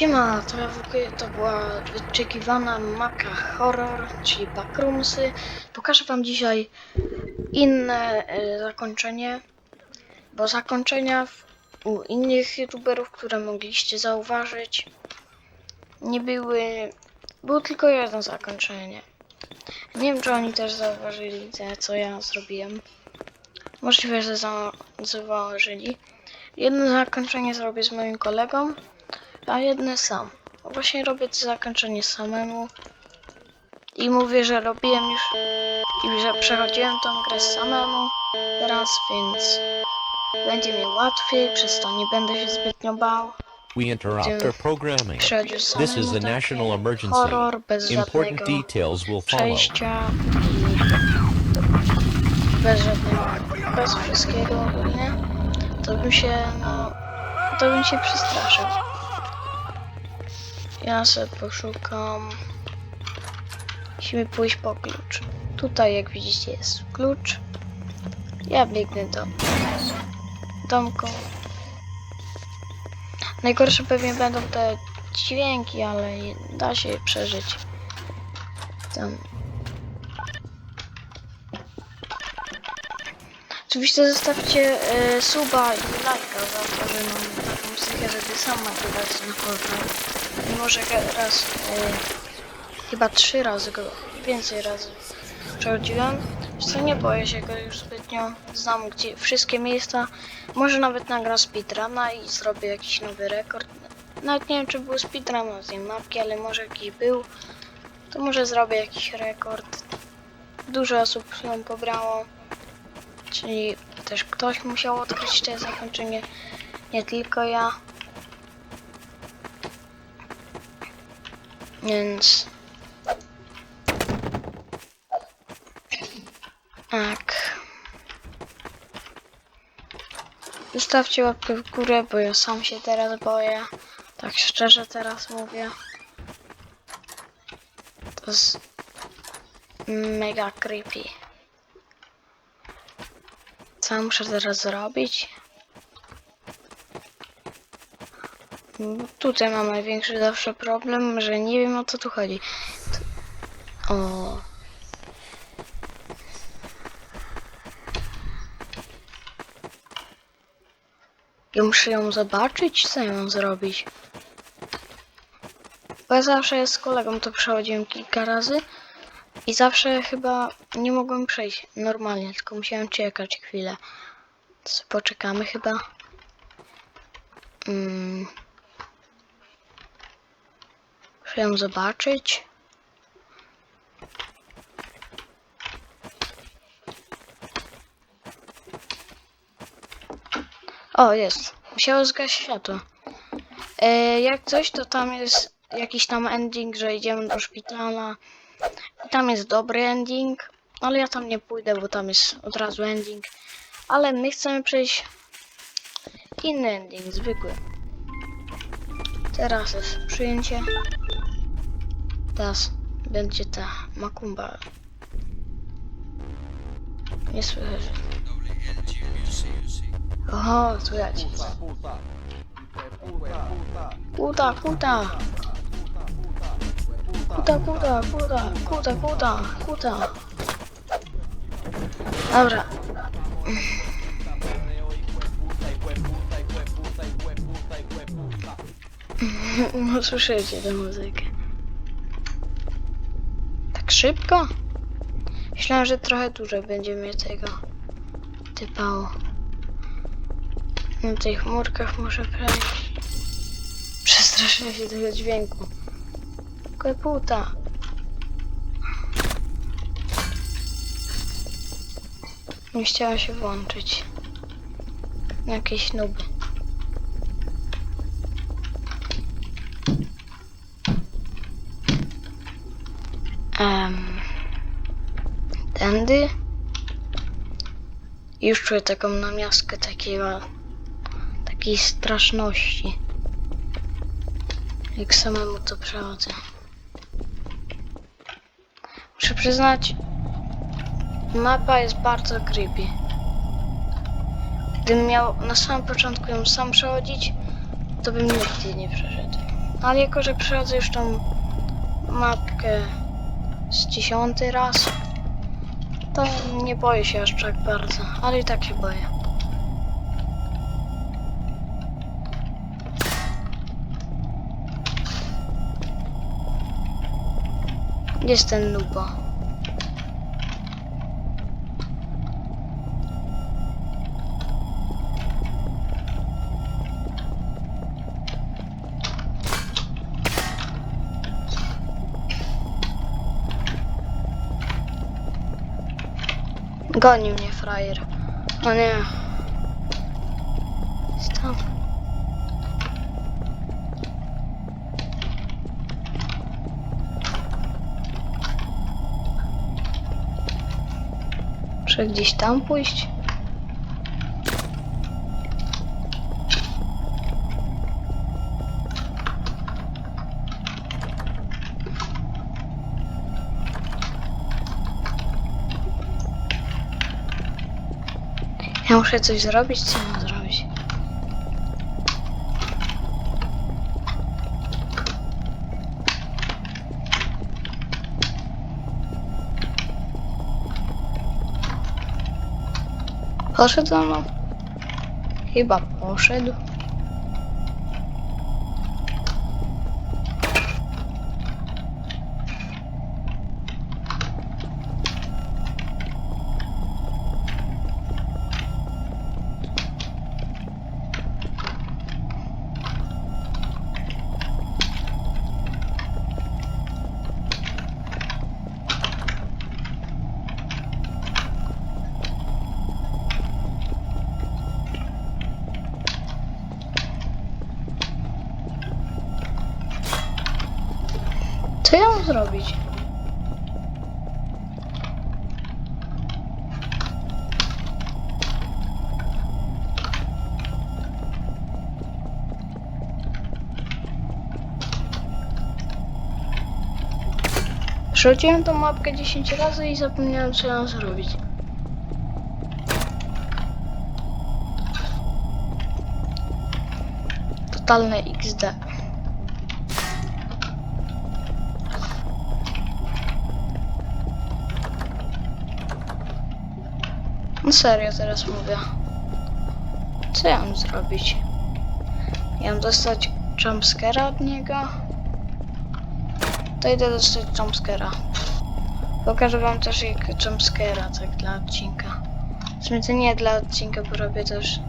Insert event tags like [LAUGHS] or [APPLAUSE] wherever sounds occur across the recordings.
Siema, to, to była wyczekiwana mapka horror, czyli backroomsy. Pokażę wam dzisiaj inne e, zakończenie, bo zakończenia w, u innych youtuberów, które mogliście zauważyć, nie były... Było tylko jedno zakończenie. Nie wiem, czy oni też zauważyli te, co ja zrobiłem. Możliwe, że za- zauważyli. Jedno zakończenie zrobię z moim kolegą, a jedne sam. Właśnie robię to zakończenie samemu. I mówię, że robiłem już i że przechodziłem tą grę samemu teraz, więc będzie mi łatwiej, przez to nie będę się zbytnio bał. We interrupt our programming. This is a taki national emergency. Important details will follow. bez żadnego, bez wszystkiego ogólnie, to bym się, no, to bym się przestraszył. Ja sobie poszukam. Musimy pójść po klucz. Tutaj, jak widzicie, jest klucz. Ja biegnę do domku. Najgorsze pewnie będą te dźwięki, ale da się je przeżyć. Tam. Oczywiście zostawcie e, suba i lajka za to, że mam taką psychę, żeby sam nagrywać ten horror. Mimo, że ge- raz, e, chyba trzy razy go, więcej razy przechodziłem. Co nie boję się go już zbytnio. Znam gdzie wszystkie miejsca. Może nawet nagram speedruna i zrobię jakiś nowy rekord. Nawet nie wiem, czy był speedrun z tej mapki, ale może jakiś był. To może zrobię jakiś rekord. Dużo osób ją pobrało. Czyli też ktoś musiał odkryć to zakończenie. Nie tylko ja. Więc... Tak. Zostawcie łapkę w górę, bo ja sam się teraz boję. Tak szczerze teraz mówię. To jest mega creepy. Co muszę teraz zrobić? Mm, Tutaj mam największy zawsze problem, że nie wiem o co tu chodzi. O. Ja muszę ją zobaczyć, co mam zrobić. Bo ja zawsze z kolegą to przechodziłem kilka razy i zawsze chyba nie mogłem przejść normalnie, tylko musiałem czekać chwilę. Poczekamy chyba. Mm. Muszę ją zobaczyć. O, jest. Musiało zgasić światło. E, jak coś, to tam jest jakiś tam ending, że idziemy do szpitala. I tam jest dobry ending, ale ja tam nie pójdę, bo tam jest od razu ending. Ale my chcemy przejść inny ending, zwykły. Teraz jest przyjęcie. Teraz będzie ta makumba. Nie słychać. Oho, słychać. Kuta, kuta. Kuta, kuta, kuta, kuta, kuta, kuta. Dobra. [LAUGHS] Słyszycie tę muzykę. Szybko? Myślałem, że trochę dłużej będzie mnie tego typało. Na tych chmurkach muszę przejść. Przestraszyłem się tego dźwięku. Kłeputa. Nie chciała się włączyć. Jakieś nuby. Um, tędy. Już czuję taką namiastkę takiego, takiej straszności. Jak samemu to przechodzę. Muszę przyznać, mapa jest bardzo creepy. Gdybym miał na samym początku ją sam przechodzić, to bym nigdy nie przeszedł. Ale jako, że przechodzę już tą mapkę z dziesiąty raz, to nie boję się aż tak bardzo, ale i tak się boję. Gdzie Jest ten nubo. Goni mnie frajer. O nie. Tam. Muszę gdzieś tam pójść? Muszę coś zrobić, co mam zrobić? Poszedł mną? Chyba poszedł. Zrobić? Przerzuciłem tą mapkę 10 razy i zapomniałem co mam zrobić. Totalne XD. No serio teraz mówię. Co ja mam zrobić? Ja mam dostać jumpscare'a od niego? To idę dostać jumpscare'a. Pokażę wam też jak jumpscare'a, tak dla odcinka. W sumie to nie dla odcinka, bo robię też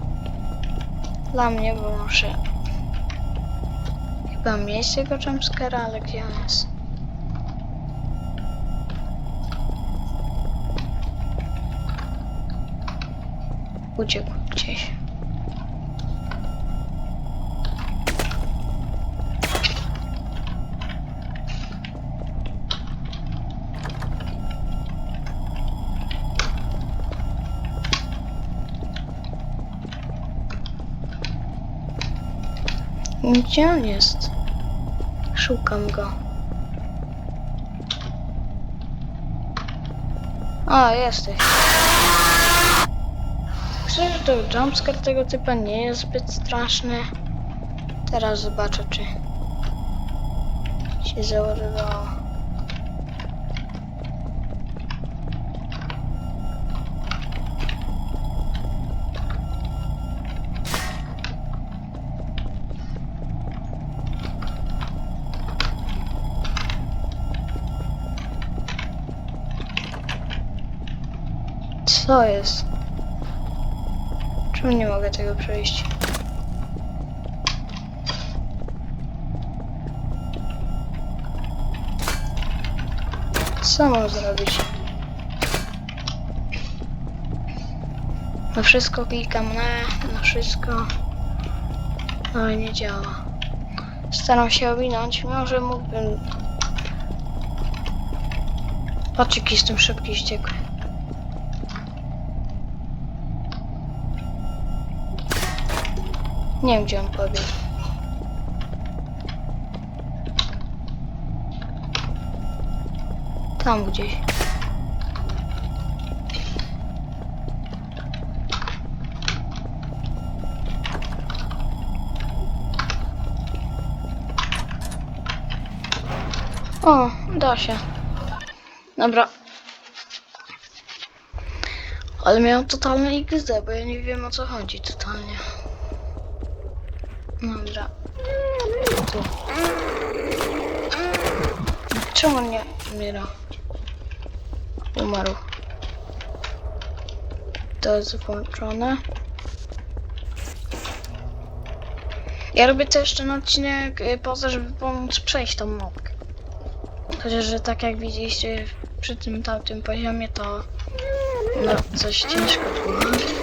dla mnie, bo muszę chyba mieć tego jumpscare'a, ale gdzie on jest? Uciekł gdzieś. Gdzie on jest? Szukam go. A, jesteś. Myślę, że to jumpscare tego typa nie jest zbyt straszny. Teraz zobaczę, czy się załadowało. Co jest? Czemu nie mogę tego przejść? Co mam zrobić? Na wszystko klikam na, na wszystko. No nie działa. Staram się owinąć, może mógłbym... Patrz jaki jestem szybki i Nie wiem gdzie on pobiegł. Tam gdzieś. O, da się. Dobra. Ale miałem totalny XD, bo ja nie wiem o co chodzi totalnie. Dobra. Tu. Czemu nie umiera? Umarł. To jest włączone. Ja robię to jeszcze na odcinek y, poza, żeby pomóc przejść tą mapkę. Chociaż, że tak jak widzieliście przy tym tamtym poziomie, to no, coś ciężko było.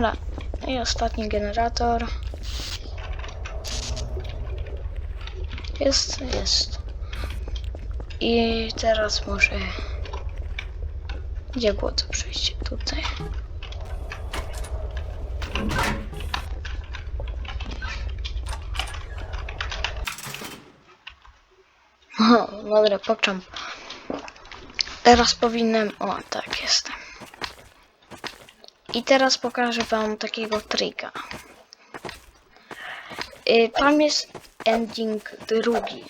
Dobra. I ostatni generator. Jest, jest. I teraz muszę... Gdzie było to przejście? Tutaj. O, dobra, pokczam. Teraz powinienem... O, tak, jestem. I teraz pokażę wam takiego trika. Y, Tam jest ending drugi.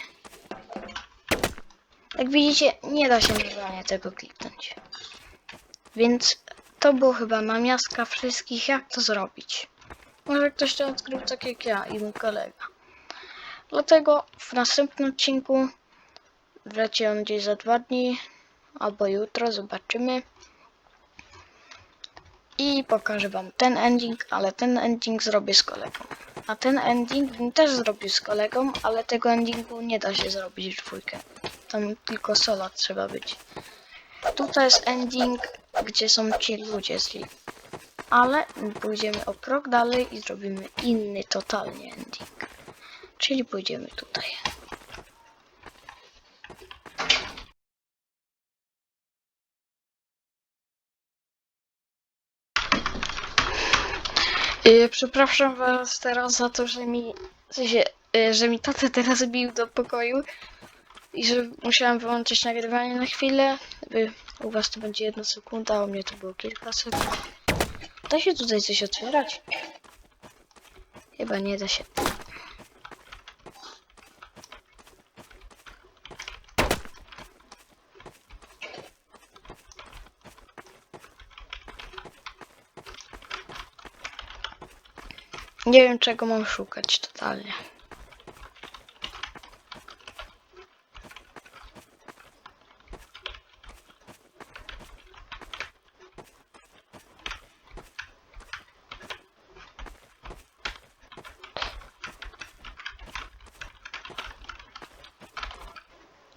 Jak widzicie, nie da się normalnie tego kliknąć. Więc to było chyba namiastka wszystkich, jak to zrobić. Może ktoś to odkrył tak jak ja i mój kolega. Dlatego w następnym odcinku wleci on gdzieś za dwa dni albo jutro, zobaczymy. I pokażę wam ten ending, ale ten ending zrobię z kolegą. A ten ending też zrobił z kolegą, ale tego endingu nie da się zrobić w dwójkę. Tam tylko solo trzeba być. Tutaj jest ending, gdzie są ci ludzie z Lee. Ale pójdziemy o krok dalej i zrobimy inny totalnie ending. Czyli pójdziemy tutaj. Y, Przepraszam was teraz za to, że mi, w sensie, y, że mi tata teraz bił do pokoju i że musiałam wyłączyć nagrywanie na chwilę. Y, U was to będzie jedna sekunda, a u mnie to było kilka sekund. Da się tutaj coś otwierać? Chyba nie da się. Nie wiem czego mam szukać totalnie.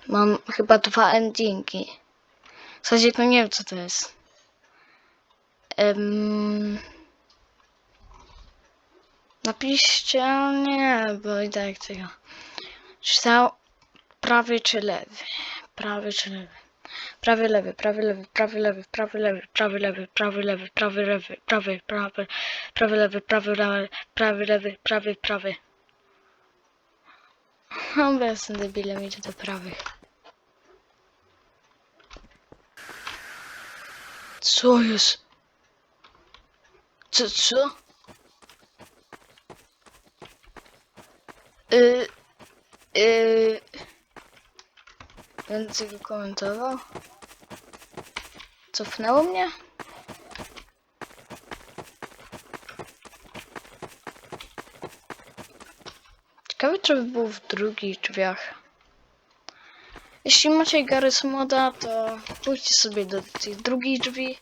Mam chyba dwa endingi. W zasadzie to nie wiem co to jest. Em, Napiszcie, nie, bo i tak tego. Czytał prawy czy lewy? Prawy czy lewy? Prawy, lewy, prawy, lewy, prawy, lewy, prawy, lewy, prawy, lewy, prawy, lewy, prawy, lewy, prawy, prawy, prawy, lewy, prawy, lewy, prawy, lewy, prawy, prawy. No, bo jestem debilem, idę do prawych. Co jest? Co, co? Y, y, Będę tego komentował. Cofnęło mnie? Ciekawe, czy by było w drugich drzwiach. Jeśli macie Garys Moda, to pójdźcie sobie do tych drugich drzwi.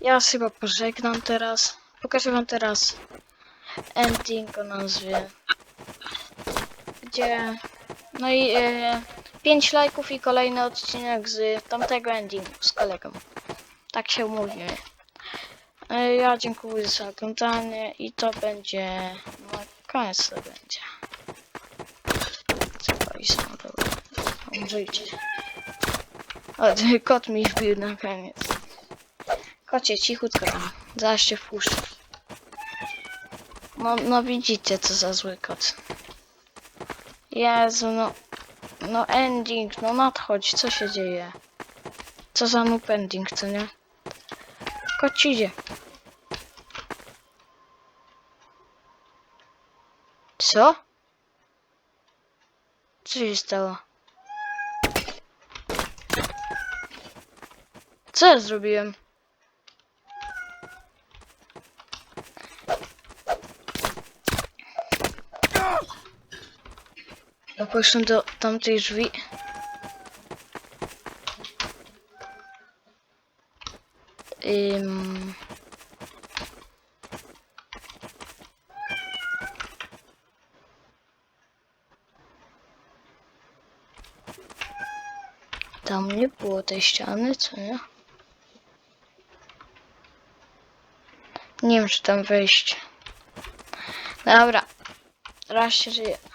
Ja chyba pożegnam teraz. Pokażę wam teraz ending o nazwie gdzie no i e, 5 lajków i kolejny odcinek z tamtego endingu z kolegą. Tak się umówimy. E, ja dziękuję za oglądanie i to będzie no koniec to będzie. Co i dobra. Umrzyjcie. O, [LAUGHS] kot mi wbił na koniec. Kocie, cichutko tam. Zaraz się wpuszczę. No, no widzicie co za zły kot. Jezu, no... No ending, no nadchodź, co się dzieje? Co za noob ending, co nie? Kocidzie. Co? Co się stało? Co ja zrobiłem? Ja poszłem do tamtej drzwi. Ym... Tam nie było tej ściany, co nie? Nie wiem, czy tam wejść. Dobra. Raz się żyje.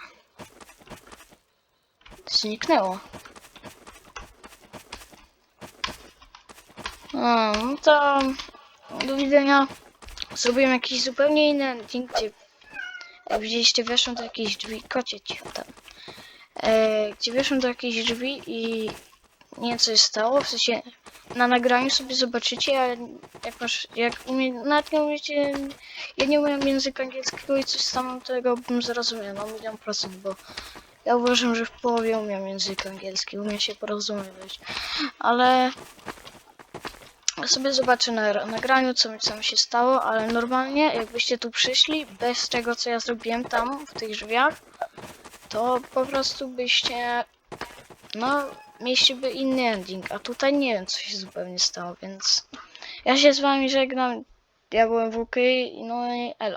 Zniknęło. A, no to do widzenia. Zrobiłem jakiś zupełnie inny ending, gdzie widzieliście weszłem do jakiejś drzwi, kocie cicho tam. E, gdzie weszłem do jakiejś drzwi i nie wiem co się stało, w sensie na nagraniu sobie zobaczycie, ale jak masz, jak umie, nawet nie umiecie, ja nie umiem języka angielskiego i coś tam tego bym zrozumiał, no milion procent, bo ja uważam, że w połowie umiem język angielski, umiem się porozumiewać, ale sobie zobaczę na nagraniu, co co mi się stało, ale normalnie jakbyście tu przyszli, bez tego, co ja zrobiłem tam, w tych drzwiach, to po prostu byście, no, mieliście inny ending, a tutaj nie wiem, co się zupełnie stało, więc ja się z wami żegnam, ja byłem WK, no i elo.